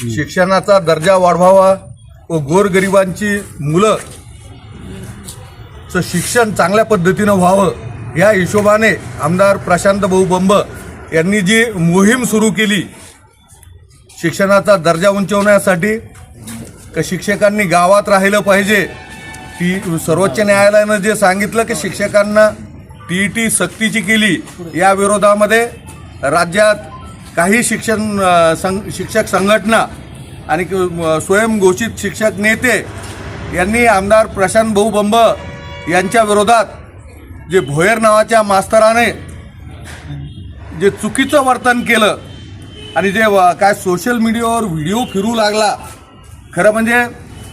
शिक्षणाचा दर्जा वाढवावा व गोरगरिबांची मुलं चं शिक्षण चांगल्या पद्धतीनं व्हावं या हिशोबाने आमदार प्रशांत भाऊ बंब यांनी जी मोहीम सुरू केली शिक्षणाचा दर्जा उंचवण्यासाठी का शिक्षकांनी गावात राहिलं पाहिजे ती सर्वोच्च न्यायालयानं जे सांगितलं की शिक्षकांना टी ई टी सक्तीची केली या विरोधामध्ये राज्यात काही शिक्षण संघ शिक्षक संघटना आणि स्वयंघोषित शिक्षक नेते यांनी आमदार प्रशांत भाऊ बंब यांच्या विरोधात जे भोयर नावाच्या मास्तराने जे चुकीचं वर्तन केलं आणि जे काय सोशल मीडियावर व्हिडिओ फिरू लागला खरं म्हणजे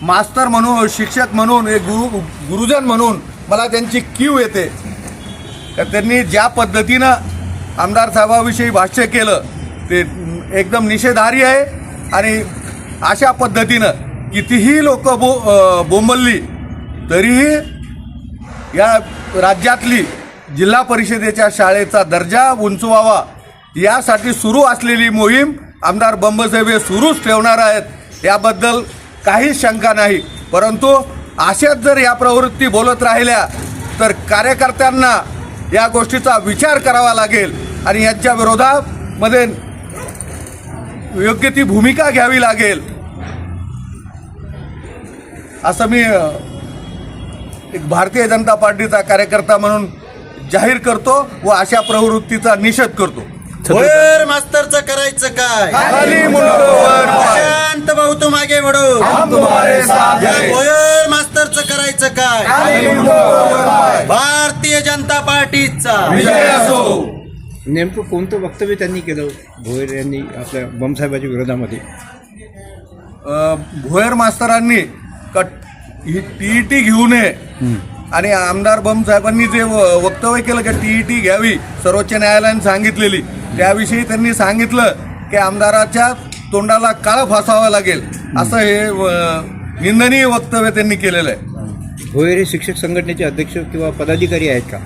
मास्तर म्हणून शिक्षक म्हणून एक गुरु गुरुजन म्हणून मला त्यांची कीव येते. तर त्यांनी ज्या पद्धतीनं आमदार साहेबाविषयी भाष्य केलं ते एकदम निषेधारी आहे आणि अशा पद्धतीनं कितीही लोक बो बोंबलली तरीही या राज्यातली जिल्हा परिषदेच्या शाळेचा दर्जा उंचवावा यासाठी सुरू असलेली मोहीम आमदार बंबसाहेब हे सुरूच ठेवणार आहेत याबद्दल काहीच शंका नाही. परंतु अशाच जर या प्रवृत्ती बोलत राहिल्या तर कार्यकर्त्यांना या गोष्टीचा विचार करावा लागेल आणि यांच्या विरोधामध्ये योग्य ती भूमिका घ्यावी लागेल. असं मी एक भारतीय जनता पार्टीचा कार्यकर्ता म्हणून जाहीर करतो व अशा प्रवृत्तीचा निषेध करतो. भोयर मास्तरचं करायचं काय? वर. शांत भाऊ तू मागे वडू मास्तरचं करायचं काय? वर. भारतीय जनता पार्टीचा. विजय असो. नेमकं कोणतं वक्तव्य त्यांनी केलं भोयर यांनी आपल्या बमसाहेबाच्या विरोधामध्ये? भोयर मास्तरांनी कट ही टी ई टी घेऊ नये. आणि आमदार बम साहेबांनी जे व- वक्तव्य केलं की टी ई टी घ्यावी सर्वोच्च न्यायालयाने सांगितलेली. त्याविषयी त्यांनी सांगितलं की आमदाराच्या तोंडाला काळं फासावं लागेल. असं हे निंदनीय वक्तव्य त्यांनी केलेलं आहे. भोयर हे शिक्षक संघटनेचे अध्यक्ष किंवा पदाधिकारी आहेत का?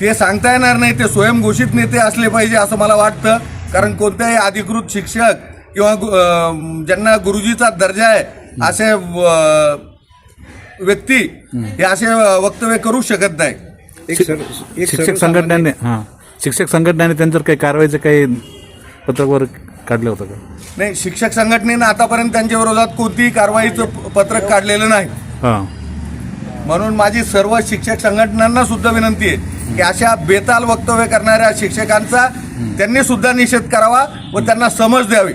ते सांगता येणार नाही ते स्वयंघोषित नेते असले पाहिजे असं मला वाटतं. कारण कोणत्याही अधिकृत शिक्षक किंवा ज्यांना गुरुजीचा दर्जा आहे असे व्यक्ती हे असे वक्तव्य करू शकत नाही. एक सर एक शिक्षक संघटनेने हां. शिक्षक संघटनेने त्यांच्यावर काही कारवाईचं काही पत्रक वगैरे काढलं होतं का? नाही शिक्षक संघटनेनं आतापर्यंत त्यांच्या विरोधात कोणतीही कारवाईचं पत्रक काढलेलं नाही. हां. म्हणून माझी सर्व शिक्षक संघटनांना सुद्धा विनंती आहे की अशा बेताल वक्तव्य करणाऱ्या शिक्षकांचा त्यांनी सुद्धा निषेध करावा व त्यांना समज द्यावी.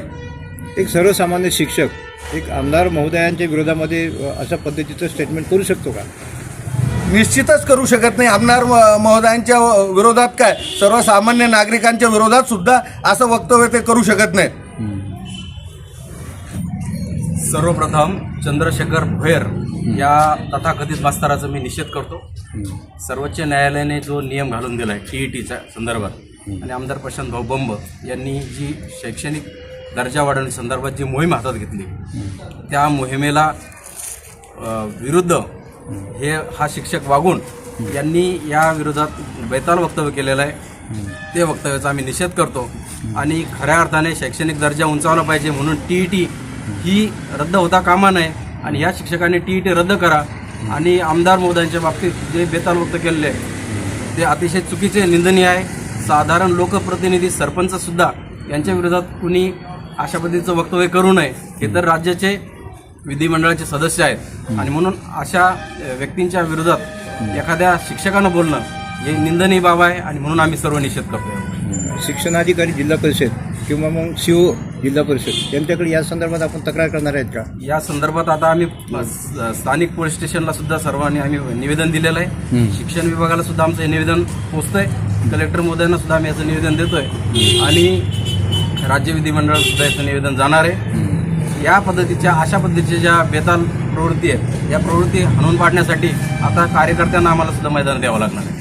एक सर्वसामान्य शिक्षक एक आमदार महोदयांच्या विरोधामध्ये अशा पद्धतीचं स्टेटमेंट करू शकतो का? निश्चितच करू शकत नाही. आमदार म- महोदयांच्या विरोधात काय? सर्वसामान्य नागरिकांच्या विरोधात सुद्धा असं वक्तव्य ते करू शकत नाही सर्वप्रथम चंद्रशेखर भोयर या तथाकथित मास्तराचा मी निषेध करतो. सर्वोच्च न्यायालयाने जो नियम घालून दिला आहे टी ई टीच्या संदर्भात आणि आमदार प्रशांत भाऊ बंब यांनी जी शैक्षणिक दर्जा वाढवण्यासंदर्भात जी मोहीम हातात घेतली त्या मोहिमेला विरुद्ध हे हा शिक्षक वागून यांनी या विरोधात बेताल वक्तव्य केलेलं आहे. ते वक्तव्याचा आम्ही निषेध करतो. आणि खऱ्या अर्थाने शैक्षणिक दर्जा उंचावला पाहिजे म्हणून टी ई टी ही रद्द होता कामा नये. आणि ह्या शिक्षकांनी टी ई टी रद्द करा. आणि आमदार महोदयांच्या बाबतीत जे बेताल व्यक्त केलेले आहे ते अतिशय चुकीचे निंदनीय आहे. साधारण लोकप्रतिनिधी सरपंचसुद्धा यांच्या विरोधात कुणी अशा पद्धतीचं वक्तव्य करू नये हे तर राज्याचे विधिमंडळाचे सदस्य आहेत. आणि म्हणून अशा व्यक्तींच्या विरोधात एखाद्या शिक्षकानं बोलणं हे निंदनीय बाब आहे आणि म्हणून आम्ही सर्व निषेध करतो शिक्षणाधिकारी जिल्हा परिषद किंवा मग सीओ जिल्हा परिषद. यांच्याकडे या संदर्भात आपण तक्रार करणार आहेत का? या संदर्भात आता आम्ही स- स्थानिक पोलीस स्टेशनला सुद्धा सर्वांनी आम्ही निवेदन दिलेलं आहे. शिक्षण विभागाला सुद्धा आमचं हे निवेदन पोचतंय. कलेक्टर महोदयांना सुद्धा आम्ही याचं निवेदन देतोय. आणि राज्य विधिमंडळात सुद्धा याचं निवेदन जाणार आहे. या पद्धतीच्या अशा पद्धतीच्या ज्या बेताल प्रवृत्ती आहेत या प्रवृत्ती हाणून पाडण्यासाठी आता कार्यकर्त्यांना आम्हाला सुद्धा मैदान द्यावं लागणार आहे.